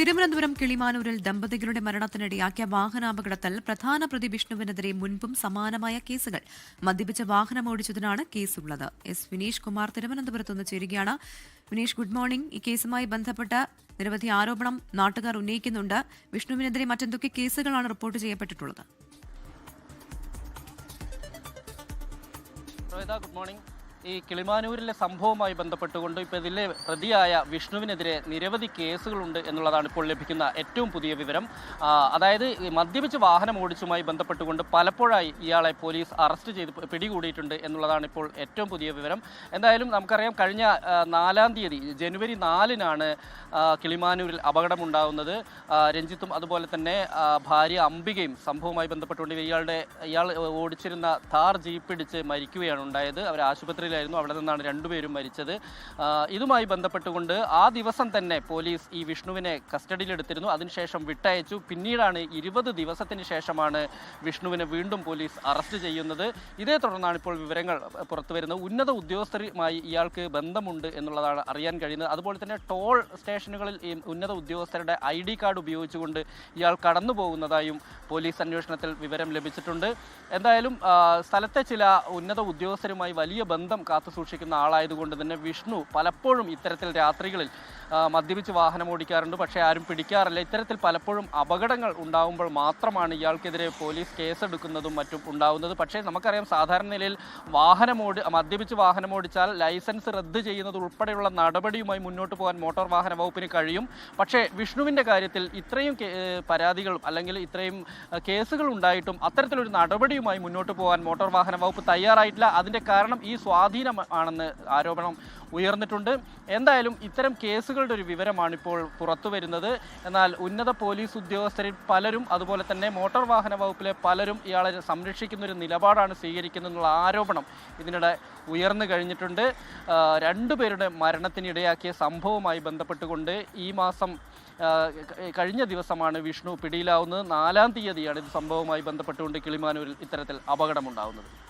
തിരുവനന്തപുരം കിളിമാനൂരിൽ ദമ്പതികളുടെ മരണത്തിനിടയാക്കിയ വാഹനാപകടത്തിൽ പ്രധാന പ്രതി വിഷ്ണുവിനെതിരെ മുൻപും സമാനമായ കേസുകൾ മദ്യപിച്ച വാഹനം ഓടിച്ചതിനാണ് കേസുള്ളത്. എസ് വിനീഷ് കുമാർ തിരുവനന്തപുരത്ത് നിന്ന് ചേരുകയാണ്. Vineesh good morning. ഈ കേസുമായി ബന്ധപ്പെട്ട നിരവധി ആരോപണം നാട്ടുകാർ ഉന്നയിക്കുന്നുണ്ട്. വിഷ്ണുവിനെതിരെ മറ്റെന്തൊക്കെ കേസുകളാണ് റിപ്പോർട്ട് ചെയ്യപ്പെട്ടിട്ടുള്ളത്? Good morning. ഈ കിളിമാനൂരിലെ സംഭവവുമായി ബന്ധപ്പെട്ടുകൊണ്ട് ഇപ്പോൾ ഇതിലെ പ്രതിയായ വിഷ്ണുവിനെതിരെ നിരവധി കേസുകളുണ്ട് എന്നുള്ളതാണ് ഇപ്പോൾ ലഭിക്കുന്ന ഏറ്റവും പുതിയ വിവരം. അതായത് മദ്യപിച്ച് വാഹനം ഓടിച്ചുമായി ബന്ധപ്പെട്ടുകൊണ്ട് പലപ്പോഴായി ഇയാളെ പോലീസ് അറസ്റ്റ് ചെയ്ത് പിടികൂടിയിട്ടുണ്ട് എന്നുള്ളതാണ് ഇപ്പോൾ ഏറ്റവും പുതിയ വിവരം. എന്തായാലും നമുക്കറിയാം കഴിഞ്ഞ നാലാം തീയതി ജനുവരി നാലിനാണ് കിളിമാനൂരിൽ അപകടമുണ്ടാകുന്നത് രഞ്ജിത്തും അതുപോലെ തന്നെ ഭാര്യ അംബികയും സംഭവവുമായി ബന്ധപ്പെട്ടുകൊണ്ട് ഇയാളുടെ ഇയാൾ ഓടിച്ചിരുന്ന താർ ജീപ്പിടിച്ച് മരിക്കുകയാണ് ഉണ്ടായത്. അവർ ആശുപത്രിയിലായിരുന്നു അവിടെ നിന്നാണ് രണ്ടുപേരും മരിച്ചത്. ഇതുമായി ബന്ധപ്പെട്ടുകൊണ്ട് ആ ദിവസം തന്നെ പോലീസ് ഈ വിഷ്ണുവിനെ കസ്റ്റഡിയിലെടുത്തിരുന്നു. അതിനുശേഷം വിട്ടയച്ചു. പിന്നീടാണ് ഇരുപത് ദിവസത്തിന് ശേഷമാണ് വിഷ്ണുവിനെ വീണ്ടും പോലീസ് അറസ്റ്റ് ചെയ്യുന്നത്. ഇതേ തുടർന്നാണ് ഇപ്പോൾ വിവരങ്ങൾ പുറത്തു വരുന്നത്. ഉന്നത ഉദ്യോഗസ്ഥരുമായി ഇയാൾക്ക് ബന്ധമുണ്ട് എന്നുള്ളതാണ് അറിയാൻ കഴിയുന്നത്. അതുപോലെ തന്നെ ടോൾ സ്റ്റേഷനുകളിൽ ഈ ഉന്നത ഉദ്യോഗസ്ഥരുടെ ഐ ഡി കാർഡ് ഉപയോഗിച്ചുകൊണ്ട് ഇയാൾ കടന്നു പോകുന്നതായും പോലീസ് അന്വേഷണത്തിൽ വിവരം ലഭിച്ചിട്ടുണ്ട്. എന്തായാലും സ്ഥലത്തെ ചില ഉന്നത ഉദ്യോഗസ്ഥരുമായി വലിയ ബന്ധം കാത്തു സൂക്ഷിക്കുന്ന ആളായതുകൊണ്ട് തന്നെ വിഷ്ണു പലപ്പോഴും ഇത്തരത്തിൽ രാത്രികളിൽ മദ്യപിച്ച് വാഹനം ഓടിക്കാറുണ്ട്. പക്ഷേ ആരും പിടിക്കാറില്ല. ഇത്തരത്തിൽ പലപ്പോഴും അപകടങ്ങൾ ഉണ്ടാകുമ്പോൾ മാത്രമാണ് ഇയാൾക്കെതിരെ പോലീസ് കേസെടുക്കുന്നതും മറ്റും ഉണ്ടാവുന്നത്. പക്ഷേ നമുക്കറിയാം സാധാരണ നിലയിൽ വാഹനമോടി മദ്യപിച്ച് വാഹനമോടിച്ചാൽ ലൈസൻസ് റദ്ദ് ചെയ്യുന്നത് ഉൾപ്പെടെയുള്ള നടപടിയുമായി മുന്നോട്ട് പോകാൻ മോട്ടോർ വാഹന വകുപ്പിന് കഴിയും. പക്ഷേ വിഷ്ണുവിന്റെ കാര്യത്തിൽ ഇത്രയും പരാതികൾ അല്ലെങ്കിൽ ഇത്രയും കേസുകൾ ഉണ്ടായിട്ടും അത്തരത്തിലൊരു നടപടിയുമായി മുന്നോട്ട് പോകാൻ മോട്ടോർ വാഹന വകുപ്പ് തയ്യാറായിട്ടില്ല. അതിന്റെ കാരണം ഈ സ്വാധീനം ആണെന്ന് ആരോപണം ഉയർന്നിട്ടുണ്ട്. എന്തായാലും ഇത്തരം കേസുകളുടെ ഒരു വിവരമാണ് ഇപ്പോൾ പുറത്തു വരുന്നത്. എന്നാൽ ഉന്നത പോലീസ് ഉദ്യോഗസ്ഥരിൽ പലരും അതുപോലെ തന്നെ മോട്ടോർ വാഹന വകുപ്പിലെ പലരും ഇയാളെ സംരക്ഷിക്കുന്ന ഒരു നിലപാടാണ് സ്വീകരിക്കുന്നതെന്നുള്ള ആരോപണം ഇതിനിടെ ഉയർന്നു കഴിഞ്ഞിട്ടുണ്ട്. രണ്ടുപേരുടെ മരണത്തിനിടയാക്കിയ സംഭവവുമായി ബന്ധപ്പെട്ടുകൊണ്ട് ഈ മാസം കഴിഞ്ഞ ദിവസമാണ് വിഷ്ണു പിടിയിലാവുന്നത്. നാലാം തീയതിയാണ് ഇത് സംഭവവുമായി ബന്ധപ്പെട്ടുകൊണ്ട് കിളിമാനൂരിൽ ഇത്തരത്തിൽ ശരി